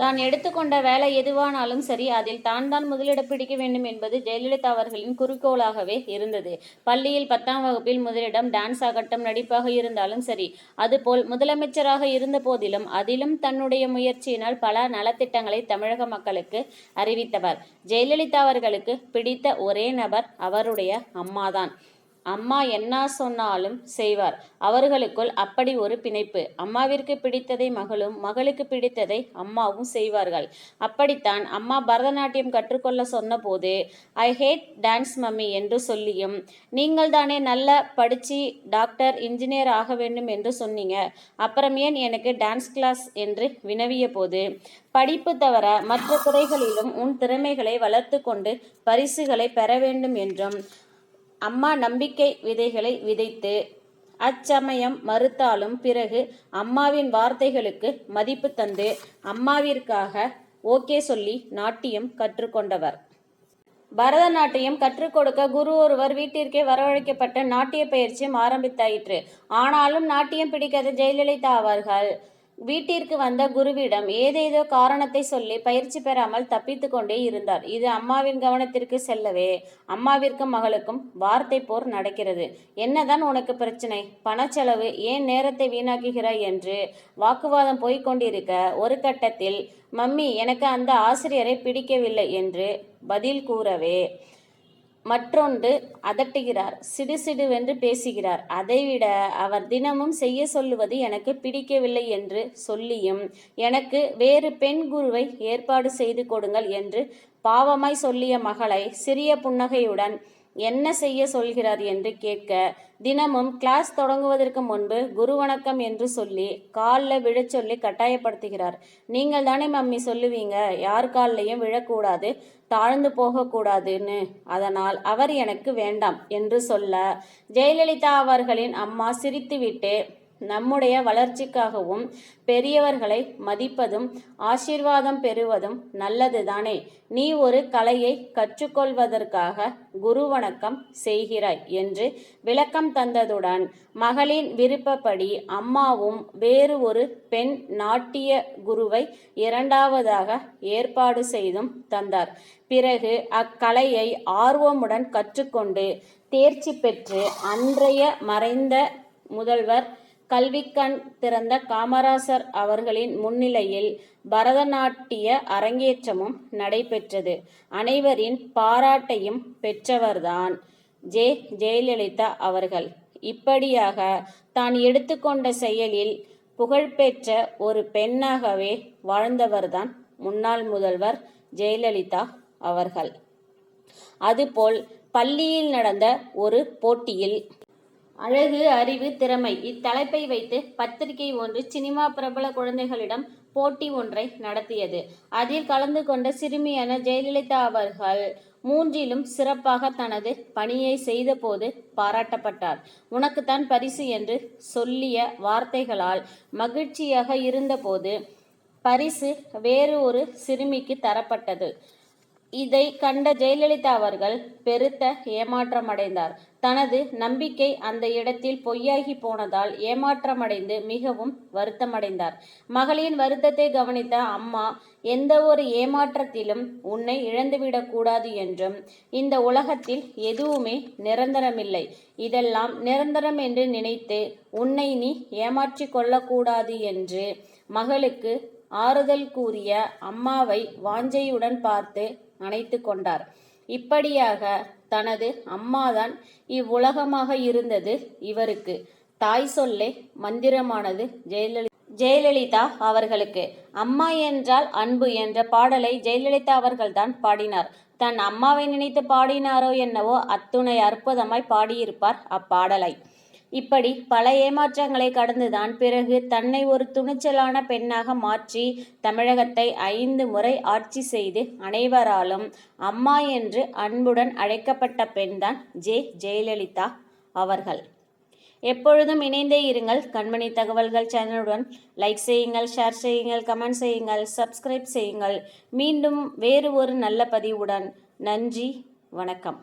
தான் எடுத்துக்கொண்ட வேலை எதுவானாலும் சரி அதில் தான் தான் முதலிடம் பிடிக்க வேண்டும் என்பது ஜெயலலிதா அவர்களின் குறிக்கோளாகவே இருந்தது. பள்ளியில் பத்தாம் வகுப்பில் முதலிடம் டான்ஸ் ஆகட்டும் நடிப்பாக இருந்தாலும் சரி அதுபோல் முதலமைச்சராக இருந்த போதிலும் அதிலும் தன்னுடைய முயற்சியினால் பல நலத்திட்டங்களை தமிழக மக்களுக்கு அறிவித்தவர். ஜெயலலிதா அவர்களுக்கு பிடித்த ஒரே நபர் அவருடைய அம்மாதான். அம்மா என்ன சொன்னாலும் செய்வார். அவர்களுக்குள் அப்படி ஒரு பிணைப்பு. அம்மாவிற்கு பிடித்ததை மகளும் மகளுக்கு பிடித்ததை அம்மாவும் செய்வார்கள். அப்படித்தான் அம்மா பரதநாட்டியம் கற்றுக்கொள்ள சொன்னபோது ஐ ஹேட் டான்ஸ் மம்மி என்று சொல்லியும் நீங்கள் தானே நல்லா படிச்சு டாக்டர் இன்ஜினியர் ஆக வேண்டும் என்று சொன்னீங்க. அப்புறம் ஏன் எனக்கு டான்ஸ் கிளாஸ் என்று வினவிய போது படிப்பு தவிர மற்ற துறைகளிலும் உன் திறமைகளை வளர்த்து கொண்டு பரிசுகளை பெற வேண்டும் என்றும் அம்மா நம்பிக்கை விதைகளை விதைத்து அச்சமயம் மறுத்தாலும் பிறகு அம்மாவின் வார்த்தைகளுக்கு மதிப்பு தந்து அம்மாவிற்காக ஓகே சொல்லி நாட்டியம் கற்றுக்கொண்டவர். பரதநாட்டியம் கற்றுக் கொடுக்க குரு ஒருவர் வீட்டிற்கே வரவழைக்கப்பட்ட நாட்டிய பயிற்சியும் ஆரம்பித்தாயிற்று. ஆனாலும் நாட்டியம் பிடிக்காத ஜெயலலிதா அவர்கள் வீட்டிற்கு வந்த குருவிடம் ஏதேதோ காரணத்தை சொல்லி பயிற்சி பெறாமல் தப்பித்து கொண்டே இருந்தார். இது அம்மாவின் கவனத்திற்கு செல்லவே அம்மாவிற்கும் மகளுக்கும் வார்த்தை போர் நடக்கிறது. என்னதான் உனக்கு பிரச்சனை? பணச்செலவு ஏன் நேரத்தை வீணாக்குகிறாய் என்று வாக்குவாதம் போய்கொண்டிருக்க ஒரு கட்டத்தில் மம்மி எனக்கு அந்த ஆசிரியரை பிடிக்கவில்லை என்று பதில் கூறவே மற்றொன்று அதட்டுகிறார் சிடு சிடுவென்று பேசுகிறார். அதைவிட அவர் தினமும் செய்ய சொல்லுவது எனக்கு பிடிக்கவில்லை என்று சொல்லியும் எனக்கு வேறு பெண் குருவை ஏற்பாடு செய்து கொடுங்கள் என்று பாவமாய் சொல்லிய மகளை சிறிய புன்னகையுடன் என்ன செய்ய சொல்கிறார் என்று கேட்க தினமும் கிளாஸ் தொடங்குவதற்கு முன்பு குரு வணக்கம் என்று சொல்லி காலில் விழச் சொல்லி கட்டாயப்படுத்துகிறார். நீங்கள் தானே மம்மி சொல்லுவீங்க யார் காலிலையும் விழக்கூடாது தாழ்ந்து போகக்கூடாதுன்னு. அதனால் அவர் எனக்கு வேண்டாம் என்று சொல்ல ஜெயலலிதா அவர்களின் அம்மா சிரித்துவிட்டு நம்முடைய வளர்ச்சிக்காகவும் பெரியவர்களை மதிப்பதும் ஆசீர்வாதம் பெறுவதும் நல்லதுதானே. நீ ஒரு கலையை கற்றுக்கொள்வதற்காக குரு வணக்கம் செய்கிறாய் என்று விளக்கம் தந்ததுடன் மகளின் விருப்பப்படி அம்மாவும் வேறு ஒரு பெண் நாட்டிய குருவை இரண்டாவதாக ஏற்பாடு செய்தும் தந்தார். பிறகு அக்கலையை ஆர்வமுடன் கற்றுக்கொண்டு தேர்ச்சி பெற்று அன்றைய மறைந்த முதல்வர் கல்விக்கண் திறந்த காமராசர் அவர்களின் முன்னிலையில் பரதநாட்டிய அரங்கேற்றமும் நடைபெற்றது. அனைவரின் பாராட்டையும் பெற்றவர்தான் ஜே. ஜெயலலிதா அவர்கள். இப்படியாக தான் எடுத்துக்கொண்ட செயலில் புகழ்பெற்ற ஒரு பெண்ணாகவே வாழ்ந்தவர்தான் முன்னாள் முதல்வர் ஜெயலலிதா அவர்கள். அதுபோல் பள்ளியில் நடந்த ஒரு போட்டியில் அழகு அறிவு திறமை இத்தலைப்பை வைத்து பத்திரிகை ஒன்று சினிமா பிரபல குழந்தைகளிடம் போட்டி ஒன்றை நடத்தியது. அதில் கலந்து கொண்ட சிறுமியான ஜெயலலிதா அவர்கள் மூன்றிலும் சிறப்பாக தனது பணியை செய்தபோது பாராட்டப்பட்டார். உனக்குத்தான் பரிசு என்று சொல்லிய வார்த்தைகளால் மகிழ்ச்சியாக இருந்தபோது பரிசு வேறு ஒரு சிறுமிக்கு தரப்பட்டது. இதை கண்ட ஜெயலலிதா அவர்கள் பெருத்த ஏமாற்றமடைந்தார். தனது நம்பிக்கை அந்த இடத்தில் பொய்யாகி போனதால் ஏமாற்றமடைந்து மிகவும் வருத்தமடைந்தார். மகளின் வருத்தத்தை கவனித்த அம்மா எந்த ஒரு ஏமாற்றத்திலும் உன்னை இழந்துவிடக்கூடாது என்றும் இந்த உலகத்தில் எதுவுமே நிரந்தரமில்லை. இதெல்லாம் நிரந்தரம் என்று நினைத்து உன்னை நீ ஏமாற்றிக் கொள்ளக்கூடாது என்று மகளுக்கு ஆறுதல் கூறிய அம்மாவை வாஞ்சையுடன் பார்த்து அணைத்து கொண்டார். இப்படியாக தனது அம்மாதான் இவ்வுலகமாக இருந்தது இவருக்கு. தாய் சொல்லே மந்திரமானது ஜெயலலிதா ஜெயலலிதா அவர்களுக்கு. அம்மா என்றால் அன்பு என்ற பாடலை ஜெயலலிதா அவர்கள்தான் பாடினார். தன் அம்மாவை நினைத்து பாடினாரோ என்னவோ அத்துணை அற்புதமாய் பாடியிருப்பார் அப்பாடலை. இப்படி பல ஏமாற்றங்களை கடந்துதான் பிறகு தன்னை ஒரு துணிச்சலான பெண்ணாக மாற்றி தமிழகத்தை ஐந்து முறை ஆட்சி செய்து அனைவராலும் அம்மா என்று அன்புடன் அழைக்கப்பட்ட பெண்தான் ஜே. ஜெயலலிதா அவர்கள். எப்பொழுதும் இணைந்தே இருங்கள். கண்மணி தகவல்கள் சேனலுடன் லைக் செய்யுங்கள் ஷேர் செய்யுங்கள் கமெண்ட் செய்யுங்கள் சப்ஸ்கிரைப் செய்யுங்கள். மீண்டும் வேறு ஒரு நல்ல பதிவுடன். நன்றி வணக்கம்.